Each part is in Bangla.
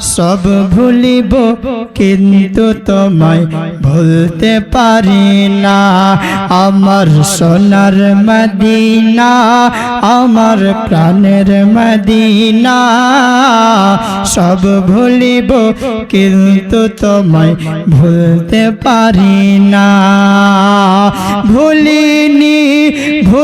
সব ভুলিব, কিন্তু তোমায় ভুলতে পারি না। আমার সোনার মদিনা, আমার প্রাণের মদিনা। সব ভুলিব, কিন্তু তোমায় ভুলতে পারি না। ভুলিনি ভুলব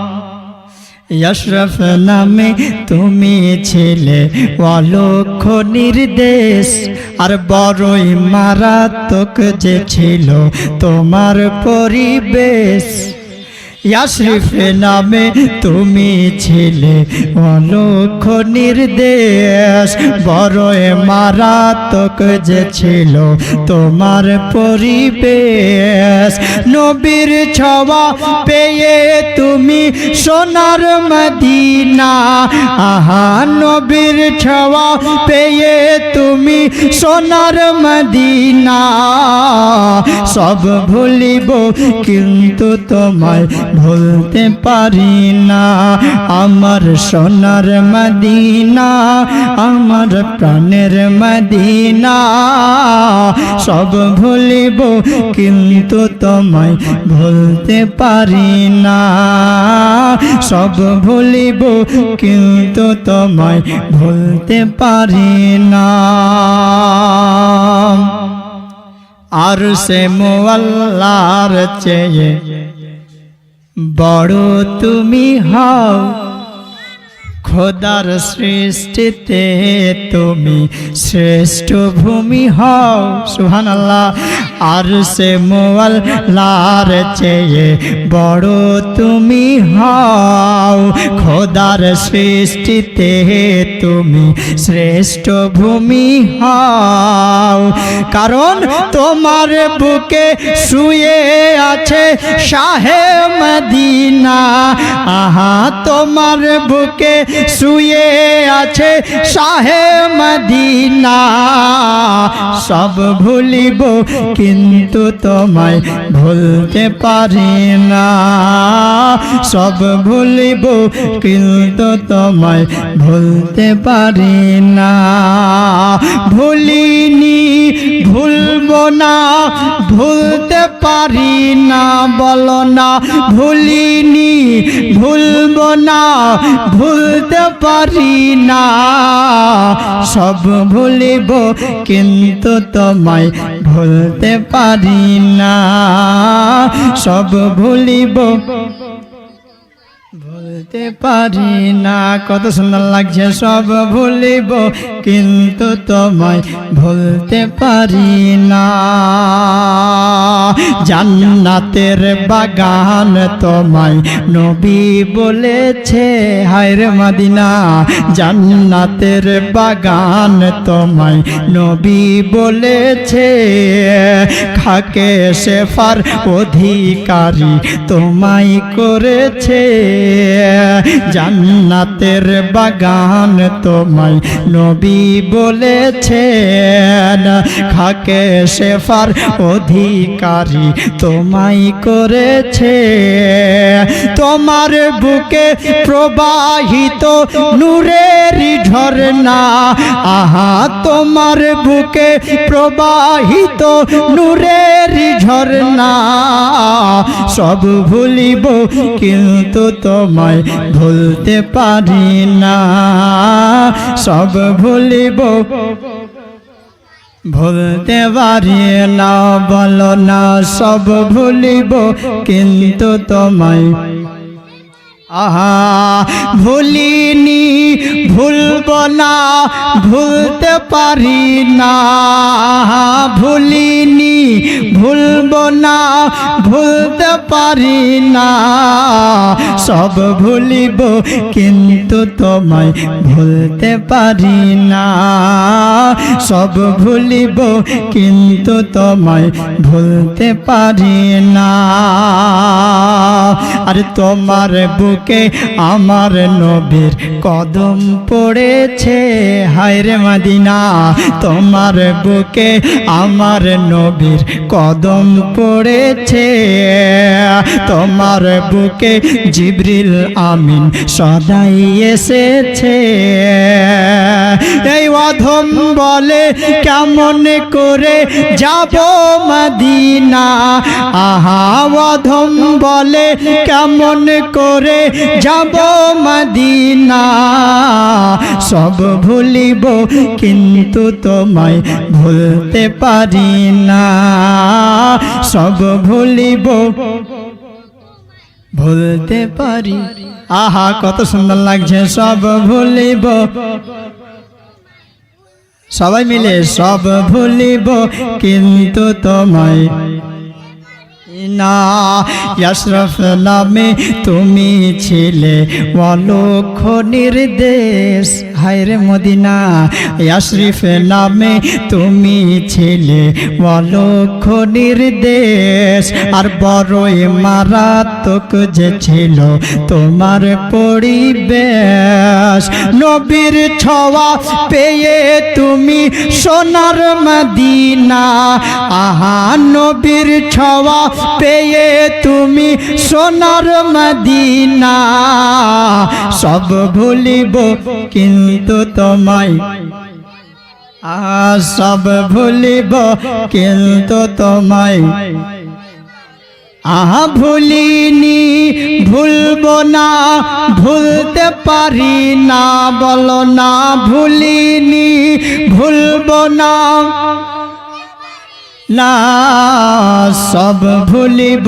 ইশরফ নামে তুমি ছিলে অলক্ষ নির্দেশ আর বড়ই মারাত্মক যে ছিল তোমার পরিবেশ। ইয়াশরিফ নামে তুমি ছিলে অলক্ষ নির্দেশ। বড়ই মারাত্মক যে ছিল তোমার পরিবেশ। নবীর ছবা পেয়ে তুমি সোনার মদিনা। আহা, নবীর ছবা পেয়ে তুমি সোনার মদিনা। সব ভুলিব কিন্তু তোমায় ভুলতে পারি না। আমার সোনার মদিনা, আমার প্রাণের মদিনা। সব ভুলিব কিন্তু তোমায় ভুলতে পারি না। সব ভুলিব কিন্তু তোমায় ভুলতে পারি না। আর সে মোয়াল্লার চেয়ে বড় তুমি হও। খোদার সৃষ্টিতে তুমি শ্রেষ্ঠ ভূমি হও। সুহান আল্লাহ আর সে মোয়াল লার চেয়ে বড় তুমি হও। খোদার সৃষ্টিতে তুমি শ্রেষ্ঠ ভূমি হও। কারণ তোমার বুকে শুয়ে আছে শাহে মদিনা। আহা, তোমার বুকে শুয়ে আছে শাহে মদিনা। সব ভুলিব কিন্তু তোমায় ভুলতে পারি না। সব ভুলিব, কিন্তু তোমায় ভুলতে পারি না। ভুলিনি, ভুলব না, ভুলতে পারি না, বলো না। ভুলিনি, ভুলব না, ভুলতে পারি না। সব ভুলিব, কিন্তু তোমায় ভুলতে পারি না। সব ভুলিব। ভুলতে পারি না, কত সুন্দর লাগছে, সব ভুলিব, কিন্তু তোমায় ভুলতে পারি না। জান্নাতের বাগান তোমায় নবী বলেছে হায়রে মাদিনা। জান্নাতের বাগান তোমায় নবী বলেছে, খাকে শেফার অধিকারী তোমায় করেছে। জান্নাতের বাগান তোমায় নবী বলেছেন। খাকে শেফার অধিকারী তোমায় করেছে। তোমার বুকে প্রবাহিত নূরের ঝরনা আহা, তোমার বুকে প্রবাহিত নূরের ঝরনা সব ভুলিব কিন্তু তোমায় ভুলতে পারি না। সব ভুলিব। ভুলতে পারি না, বলো না, সব ভুলিব। কিন্তু তোমায় আহা, ভুলিনি, ভুলব না, ভুলতে পারি না। ভুলিনি, ভুলবো না, ভুলতে পারি না। সব ভুলিব, কিন্তু তোমায় ভুলতে পারি না। সব ভুলিব, কিন্তু তোমায় ভুলতে পারি না। আর তোমার বুকে আমার নবীর কদম পড়েছে। হায়রে মাদিনা, তোমার বুকে আমার নবীর কদম পড়েছে। তোমার বুকে জিবরিল আমিন সদাই এসেছে। এই অধম বলে কেমন করে যাব মদিনা? আহা, অধম বলে কেমন করে যাব মদিনা? সব ভুলিব কিন্তু তোমায় ভুলতে পারি না। সব ভুলিব ভুলতে পারি। আহা, কত সুন্দর লাগছে, সব ভুলিব। সবাই মিলে সব ভুলিব, কিন্তু তোমায় না। ইয়াশরফ নামে তুমি ছিলে অলক্ষ নির্দেশ। হায়রে মদিনা ইয়াশরিফ নামে তুমি ছিলে অলক্ষ নির্দেশ। আর বড়ই মারাত্মক যে ছিল তোমার পরিবেশ। নবীর ছোঁয়া পেয়ে তুমি সোনার মদিনা। আহা, নবীর ছোঁয়া পেয়ে তুমি সোনার মদিনা। সব ভুলিব কিন্তু তোমায় আহা সব ভুলিব, কিন্তু তোমায় আহা ভুলিনি, ভুলবো না, ভুলতে পারি না, বলো না ভুলিনি, ভুলবো না। না, সব ভুলিব।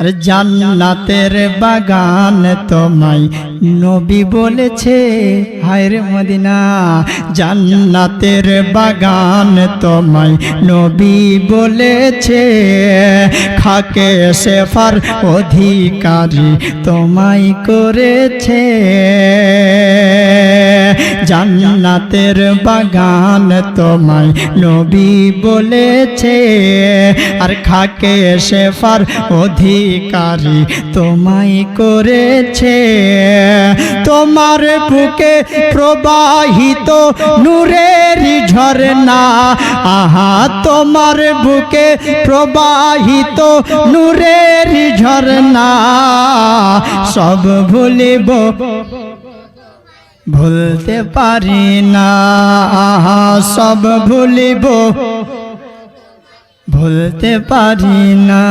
আরে জান্নাতের বাগান তোমায় নবী বলেছে হায়র মদিনা, জান্নাতের বাগান তোমায় নবী বলেছে, খাকে সেফার অধিকারী তোমায় করেছে। জান্নাতের বাগান তোমায় নবী বলেছে, আর খাকে শেফার অধিকারী তোমায় করেছে। তোমার বুকে প্রবাহিত নূরের ঝরনা আহা তোমার বুকে প্রবাহিত নূরের ঝরনা সব ভুলিব ভুলতে পারি না। আহা সব ভুলিব ভুলতে পারি না।